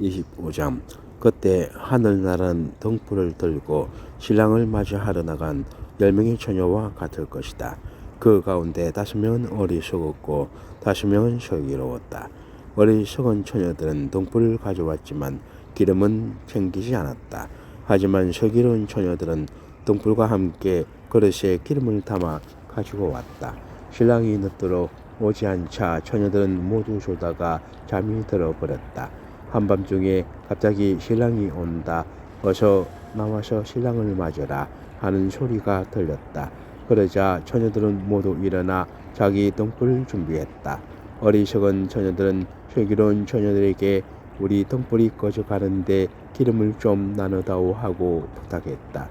25장 그때 하늘나라는 등불을 들고 신랑을 맞이하러 나간 열 명의 처녀와 같을 것이다. 그 가운데 다섯 명은 어리석었고 다섯 명은 슬기로웠다. 어리석은 처녀들은 등불을 가져왔지만 기름은 챙기지 않았다. 하지만 슬기로운 처녀들은 등불과 함께 그릇에 기름을 담아 가지고 왔다. 신랑이 늦도록 오지 않자 처녀들은 모두 졸다가 잠이 들어버렸다. 한밤중에 갑자기 신랑이 온다. 어서 나와서 신랑을 맞으라 하는 소리가 들렸다. 그러자 처녀들은 모두 일어나 자기 등불을 준비했다. 어리석은 처녀들은 슬기로운 처녀들에게 우리 등불이 꺼져 가는데 기름을 좀 나누다오 하고 부탁했다.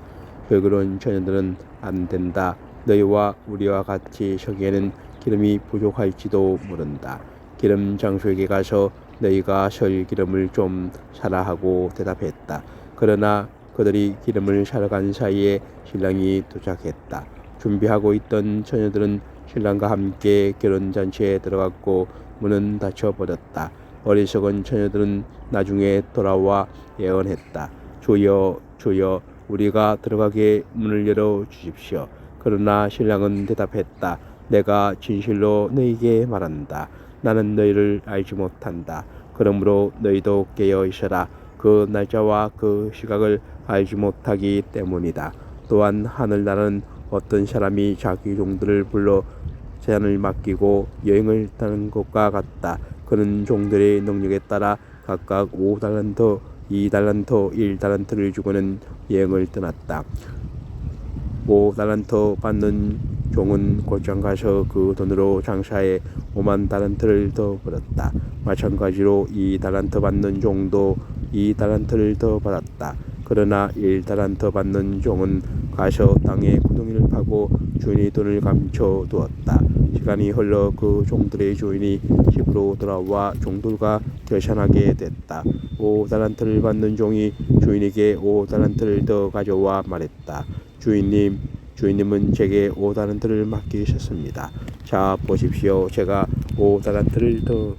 슬기로운 처녀들은 안 된다. 너희와 우리와 같이 서기에는 기름이 부족할지도 모른다. 기름 장수에게 가서 너희가 설 기름을 좀 사라 하고 대답했다. 그러나 그들이 기름을 사러 간 사이에 신랑이 도착했다. 준비하고 있던 처녀들은 신랑과 함께 결혼잔치에 들어갔고 문은 닫혀버렸다. 어리석은 처녀들은 나중에 돌아와 예언했다. 주여 주여 우리가 들어가게 문을 열어 주십시오. 그러나 신랑은 대답했다. 내가 진실로 너희에게 말한다. 나는 너희를 알지 못한다. 그러므로 너희도 깨어 있어라. 그 날짜와 그 시각을 알지 못하기 때문이다. 또한 하늘나라는 어떤 사람이 자기 종들을 불러 제안을 맡기고 여행을 타는 것과 같다. 그는 종들의 능력에 따라 각각 5달란트, 2달란트, 1달란트를 주고는 여행을 떠났다. 5달란트 받는 종은 곧장 가서 그 돈으로 장사해 5만 달란트를 더 벌었다. 마찬가지로 2달란트 받는 종도 2달란트를 더 받았다. 그러나 1달란트 받는 종은 가서 땅에 구덩이를 파고 주인의 돈을 감춰 두었다. 시간이 흘러 그 종들의 주인이 집으로 돌아와 종들과 결산하게 됐다. 5달란트를 받는 종이 주인에게 5달란트를 더 가져와 말했다. 주인님, 주인님은 제게 5달란트를 맡기셨습니다. 자, 보십시오. 제가 5달란트를 더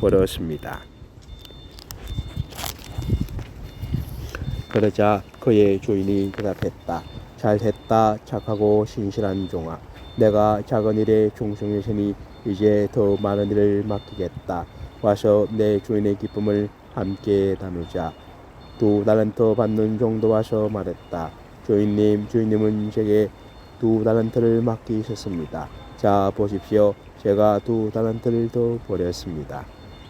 벌었습니다. 그러자 그의 주인이 대답했다. 잘했다 착하고 신실한 종아. 내가 작은 일에 충성했으니 이제 더 많은 일을 맡기겠다. 와서 내 주인의 기쁨을 함께 나누자. 두 달란트 받는 종도 와서 말했다. 주인님, 주인님은 제게 두 달란트를 맡기셨습니다. 자, 보십시오. 제가 두 달란트를 더 버렸습니다.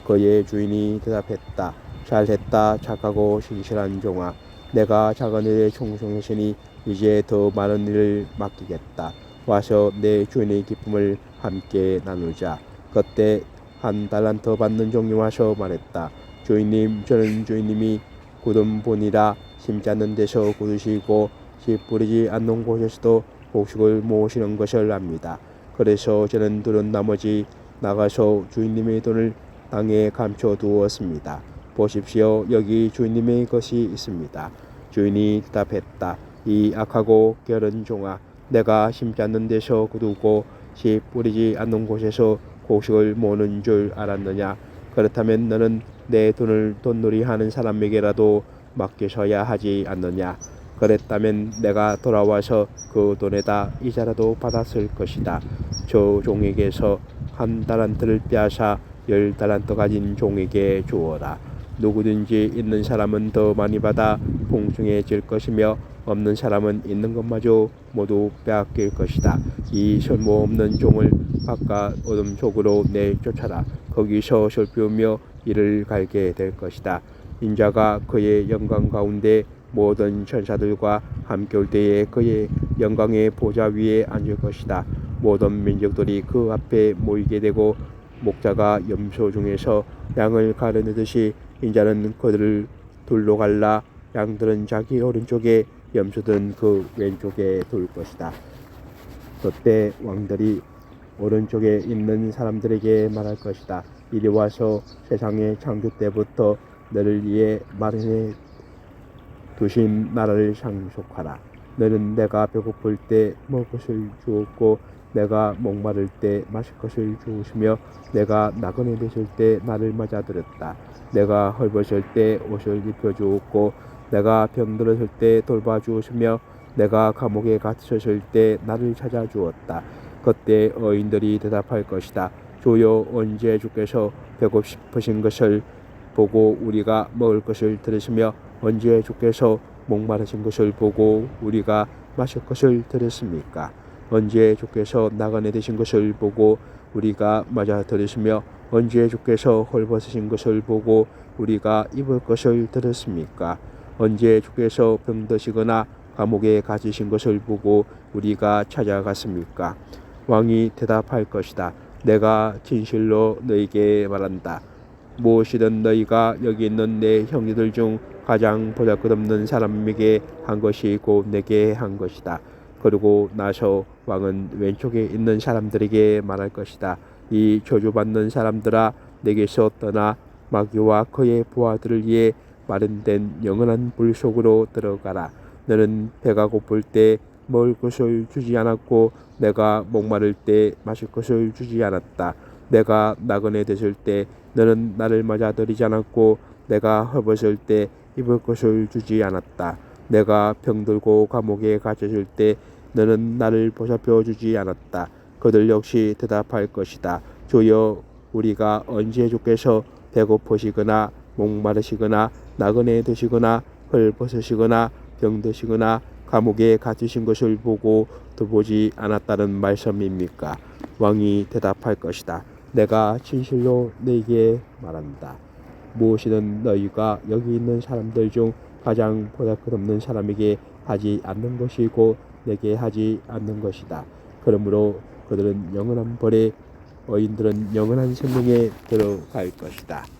그의 주인이 대답했다. 잘했다 착하고 신실한 종아. 내가 작은 일에 충성했으니 이제 더 많은 일을 맡기겠다. 와서 내 주인의 기쁨을 함께 나누자. 그때 한 달란트 받는 종이 와서 말했다. 주인님, 저는 주인님이 굳은 본이라 심지 않는 데서 굳으시고 씨 뿌리지 않는 곳에서도 곡식을 모으시는 것을 압니다. 그래서 저는 들은 나머지 나가서 주인님의 돈을 땅에 감춰 두었습니다. 보십시오. 여기 주인님의 것이 있습니다. 주인이 대답했다. 이 악하고 게으른 종아, 내가 심지 않는 데서 굳고 씨 뿌리지 않는 곳에서 곡식을 모으는 줄 알았느냐? 그렇다면 너는 내 돈을 돈놀이 하는 사람에게라도 맡기셔야 하지 않느냐? 그랬다면 내가 돌아와서 그 돈에다 이자라도 받았을 것이다. 저 종에게서 한 달란트를 빼앗아 열 달란트 가진 종에게 주어라. 누구든지 있는 사람은 더 많이 받아 풍성해질 것이며 없는 사람은 있는 것마저 모두 빼앗길 것이다. 이 쓸모없는 종을 바깥 어둠 속으로 내쫓아라. 거기서 슬피우며 이를 갈게 될 것이다. 인자가 그의 영광 가운데 모든 천사들과 함께 올 때에 그의 영광의 보좌 위에 앉을 것이다. 모든 민족들이 그 앞에 모이게 되고 목자가 염소 중에서 양을 가르느듯이 인자는 그들을 둘로 갈라 양들은 자기 오른쪽에 염소들은 그 왼쪽에 둘 것이다. 그때 왕들이 오른쪽에 있는 사람들에게 말할 것이다. 이리 와서 세상의 창조 때부터 너를 위해 마련해 두신 나라를 상속하라. 너는 내가 배고플 때 먹을 것을 주었고 내가 목마를 때 마실 것을 주우시며 내가 나그네 되실 때 나를 맞아들였다. 내가 헐벗을 때 옷을 입혀 주었고 내가 병들었을 때 돌봐주었으며 내가 감옥에 갇혔을 때 나를 찾아 주었다. 그때 어인들이 대답할 것이다. 주여 언제 주께서 배고프신 것을 보고 우리가 먹을 것을 들으시며 언제 주께서 목마르신 것을 보고 우리가 마실 것을 들었습니까? 언제 주께서 나그네 되신 것을 보고 우리가 맞아 들으시며 언제 주께서 헐벗으신 것을 보고 우리가 입을 것을 들었습니까? 언제 주께서 병드시거나 감옥에 갇히신 것을 보고 우리가 찾아갔습니까? 왕이 대답할 것이다. 내가 진실로 너에게 말한다. 무엇이든 너희가 여기 있는 내 형제들 중 가장 보잘것없는 사람에게 한 것이 곧 내게 한 것이다. 그리고 나서 왕은 왼쪽에 있는 사람들에게 말할 것이다. 이 저주받는 사람들아 내게서 떠나 마귀와 그의 부하들을 위해 마련된 영원한 불 속으로 들어가라. 너는 배가 고플 때 먹을 것을 주지 않았고 내가 목마를 때 마실 것을 주지 않았다. 내가 나그네 됐을 때 너는 나를 맞아들이지 않았고 내가 헐벗을 때 입을 것을 주지 않았다. 내가 병들고 감옥에 갇혔을 때 너는 나를 보살펴 주지 않았다. 그들 역시 대답할 것이다. 주여 우리가 언제 주께서 배고프시거나 목마르시거나 나그네 되시거나 헐벗으시거나 병드시거나 감옥에 갇히신 것을 보고 돌보지 않았다는 말씀입니까? 왕이 대답할 것이다. 내가 진실로 너에게 말한다. 무엇이든 너희가 여기 있는 사람들 중 가장 보잘것없는 사람에게 하지 않는 것이 고 내게 하지 않는 것이다. 그러므로 그들은 영원한 벌에 어인들은 영원한 생명에 들어갈 것이다.